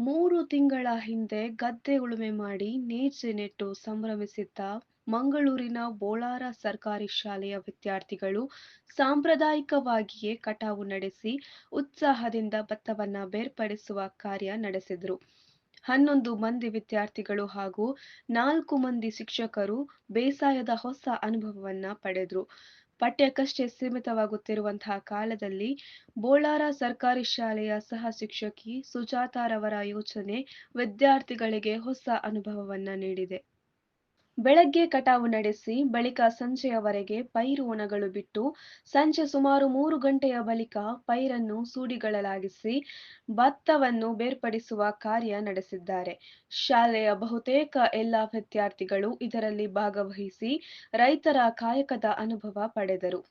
ಮೂರು ತಿಂಗಳ ಹಿಂದೆ ಗದ್ದೆ ಉಳುಮೆ ಮಾಡಿ ನೇಚೆ ನೆಟ್ಟು ಸಂಭ್ರಮಿಸಿದ್ದ ಮಂಗಳೂರಿನ ಬೋಳಾರ ಸರ್ಕಾರಿ ಶಾಲೆಯ ವಿದ್ಯಾರ್ಥಿಗಳು ಸಾಂಪ್ರದಾಯಿಕವಾಗಿಯೇ ಕಟಾವು ನಡೆಸಿ ಉತ್ಸಾಹದಿಂದ ಭತ್ತವನ್ನ ಬೇರ್ಪಡಿಸುವ ಕಾರ್ಯ ನಡೆಸಿದರು. ಹನ್ನೊಂದು ಮಂದಿ ವಿದ್ಯಾರ್ಥಿಗಳು ಹಾಗೂ ನಾಲ್ಕು ಮಂದಿ ಶಿಕ್ಷಕರು ಬೇಸಾಯದ ಹೊಸ ಅನುಭವವನ್ನ ಪಡೆದ್ರು. ಪಠ್ಯಕ್ಕಷ್ಟೇ ಸೀಮಿತವಾಗುತ್ತಿರುವಂತಹ ಕಾಲದಲ್ಲಿ ಬೋಳಾರ ಸರ್ಕಾರಿ ಶಾಲೆಯ ಸಹ ಶಿಕ್ಷಕಿ ಸುಜಾತಾರವರ ಯೋಚನೆ ವಿದ್ಯಾರ್ಥಿಗಳಿಗೆ ಹೊಸ ಅನುಭವವನ್ನ ನೀಡಿದೆ. ಬೆಳಗ್ಗೆ ಕಟಾವು ನಡೆಸಿ ಬಳಿಕ ಸಂಜೆಯವರೆಗೆ ಪೈರು ಒಣಗಲು ಬಿಟ್ಟು ಸಂಜೆ ಸುಮಾರು ಮೂರು ಗಂಟೆಯ ಬಳಿಕ ಪೈರನ್ನು ಸೂಡಿಗಳಲಾಗಿಸಿ ಭತ್ತವನ್ನು ಬೇರ್ಪಡಿಸುವ ಕಾರ್ಯ ನಡೆಸಿದ್ದಾರೆ. ಶಾಲೆಯ ಬಹುತೇಕ ಎಲ್ಲ ವಿದ್ಯಾರ್ಥಿಗಳು ಇದರಲ್ಲಿ ಭಾಗವಹಿಸಿ ರೈತರ ಕಾಯಕದ ಅನುಭವ ಪಡೆದರು.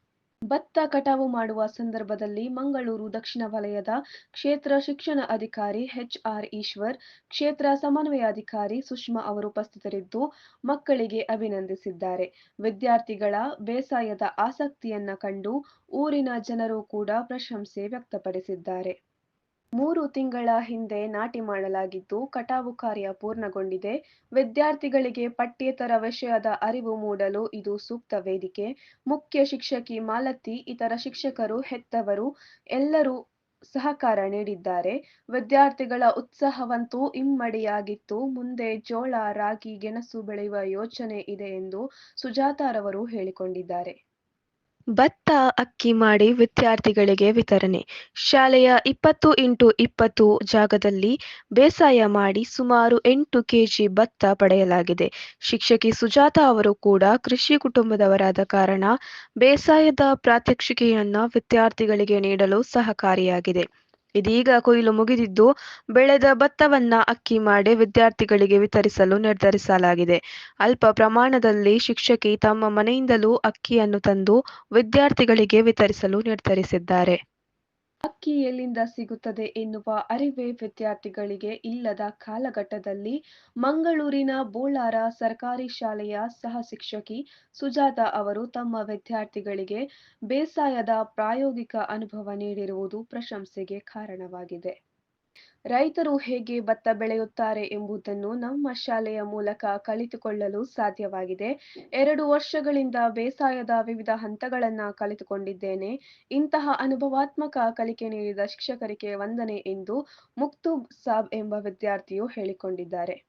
ಭತ್ತ ಕಟಾವು ಮಾಡುವ ಸಂದರ್ಭದಲ್ಲಿ ಮಂಗಳೂರು ದಕ್ಷಿಣ ವಲಯದ ಕ್ಷೇತ್ರ ಶಿಕ್ಷಣ ಅಧಿಕಾರಿ ಎಚ್ಆರ್ ಈಶ್ವರ್, ಕ್ಷೇತ್ರ ಸಮನ್ವಯಾಧಿಕಾರಿ ಸುಷ್ಮಾ ಅವರು ಉಪಸ್ಥಿತರಿದ್ದು ಮಕ್ಕಳಿಗೆ ಅಭಿನಂದಿಸಿದ್ದಾರೆ. ವಿದ್ಯಾರ್ಥಿಗಳ ಬೇಸಾಯದ ಆಸಕ್ತಿಯನ್ನ ಕಂಡು ಊರಿನ ಜನರು ಕೂಡ ಪ್ರಶಂಸೆ ವ್ಯಕ್ತಪಡಿಸಿದ್ದಾರೆ. ಮೂರು ತಿಂಗಳ ಹಿಂದೆ ನಾಟಿ ಮಾಡಲಾಗಿದ್ದು, ಕಟಾವು ಕಾರ್ಯ ಪೂರ್ಣಗೊಂಡಿದೆ. ವಿದ್ಯಾರ್ಥಿಗಳಿಗೆ ಪಠ್ಯೇತರ ವಿಷಯದ ಅರಿವು ಮೂಡಲು ಇದು ಸೂಕ್ತ ವೇದಿಕೆ. ಮುಖ್ಯ ಶಿಕ್ಷಕಿ ಮಾಲತಿ, ಇತರ ಶಿಕ್ಷಕರು ಹೆತ್ತವರು ಎಲ್ಲರೂ ಸಹಕಾರ ನೀಡಿದ್ದಾರೆ. ವಿದ್ಯಾರ್ಥಿಗಳ ಉತ್ಸಾಹವಂತೂ ಇಮ್ಮಡಿಯಾಗಿತ್ತು. ಮುಂದೆ ಜೋಳ, ರಾಗಿ, ಗೆಣಸು ಬೆಳೆಯುವ ಯೋಚನೆ ಇದೆ ಎಂದು ಸುಜಾತಾರವರು ಹೇಳಿಕೊಂಡಿದ್ದಾರೆ. ಭತ್ತ ಅಕ್ಕಿ ಮಾಡಿ ವಿದ್ಯಾರ್ಥಿಗಳಿಗೆ ವಿತರಣೆ. ಶಾಲೆಯ ಇಪ್ಪತ್ತು ಇಂಟು ಇಪ್ಪತ್ತು ಜಾಗದಲ್ಲಿ ಬೇಸಾಯ ಮಾಡಿ ಸುಮಾರು ಎಂಟು ಕೆಜಿ ಭತ್ತ ಪಡೆಯಲಾಗಿದೆ. ಶಿಕ್ಷಕಿ ಸುಜಾತ ಅವರು ಕೂಡ ಕೃಷಿ ಕುಟುಂಬದವರಾದ ಕಾರಣ ಬೇಸಾಯದ ಪ್ರಾತ್ಯಕ್ಷಿಕೆಯನ್ನ ವಿದ್ಯಾರ್ಥಿಗಳಿಗೆ ನೀಡಲು ಸಹಕಾರಿಯಾಗಿದೆ. ಇದೀಗ ಕೊಯ್ಲು ಮುಗಿದಿದ್ದು ಬೆಳೆದ ಭತ್ತವನ್ನ ಅಕ್ಕಿ ಮಾಡಿ ವಿದ್ಯಾರ್ಥಿಗಳಿಗೆ ವಿತರಿಸಲು ನಿರ್ಧರಿಸಲಾಗಿದೆ. ಅಲ್ಪ ಪ್ರಮಾಣದಲ್ಲಿ ಶಿಕ್ಷಕಿ ತಮ್ಮ ಮನೆಯಿಂದಲೂ ಅಕ್ಕಿಯನ್ನು ತಂದು ವಿದ್ಯಾರ್ಥಿಗಳಿಗೆ ವಿತರಿಸಲು ನಿರ್ಧರಿಸಿದ್ದಾರೆ. ಅಕ್ಕಿ ಎಲ್ಲಿಂದ ಸಿಗುತ್ತದೆ ಎನ್ನುವ ಅರಿವೇ ವಿದ್ಯಾರ್ಥಿಗಳಿಗೆ ಇಲ್ಲದ ಕಾಲಘಟ್ಟದಲ್ಲಿ ಮಂಗಳೂರಿನ ಬೋಳಾರ ಸರ್ಕಾರಿ ಶಾಲೆಯ ಸಹ ಶಿಕ್ಷಕಿ ಸುಜಾತ ಅವರು ತಮ್ಮ ವಿದ್ಯಾರ್ಥಿಗಳಿಗೆ ಬೇಸಾಯದ ಪ್ರಾಯೋಗಿಕ ಅನುಭವ ನೀಡಿರುವುದು ಪ್ರಶಂಸೆಗೆ ಕಾರಣವಾಗಿದೆ. ರೈತರು ಹೇಗೆ ಭತ್ತ ಬೆಳೆಯುತ್ತಾರೆ ಎಂಬುದನ್ನು ನಮ್ಮ ಶಾಲೆಯ ಮೂಲಕ ಕಲಿತುಕೊಳ್ಳಲು ಸಾಧ್ಯವಾಗಿದೆ. ಎರಡು ವರ್ಷಗಳಿಂದ ಬೇಸಾಯದ ವಿವಿಧ ಹಂತಗಳನ್ನು ಕಲಿತುಕೊಂಡಿದ್ದೇನೆ. ಇಂತಹ ಅನುಭವಾತ್ಮಕ ಕಲಿಕೆ ನೀಡಿದ ಶಿಕ್ಷಕರಿಗೆ ವಂದನೆ ಎಂದು ಮುಕ್ತೂಬ್ ಸಾಬ್ ಎಂಬ ವಿದ್ಯಾರ್ಥಿಯು ಹೇಳಿಕೊಂಡಿದ್ದಾರೆ.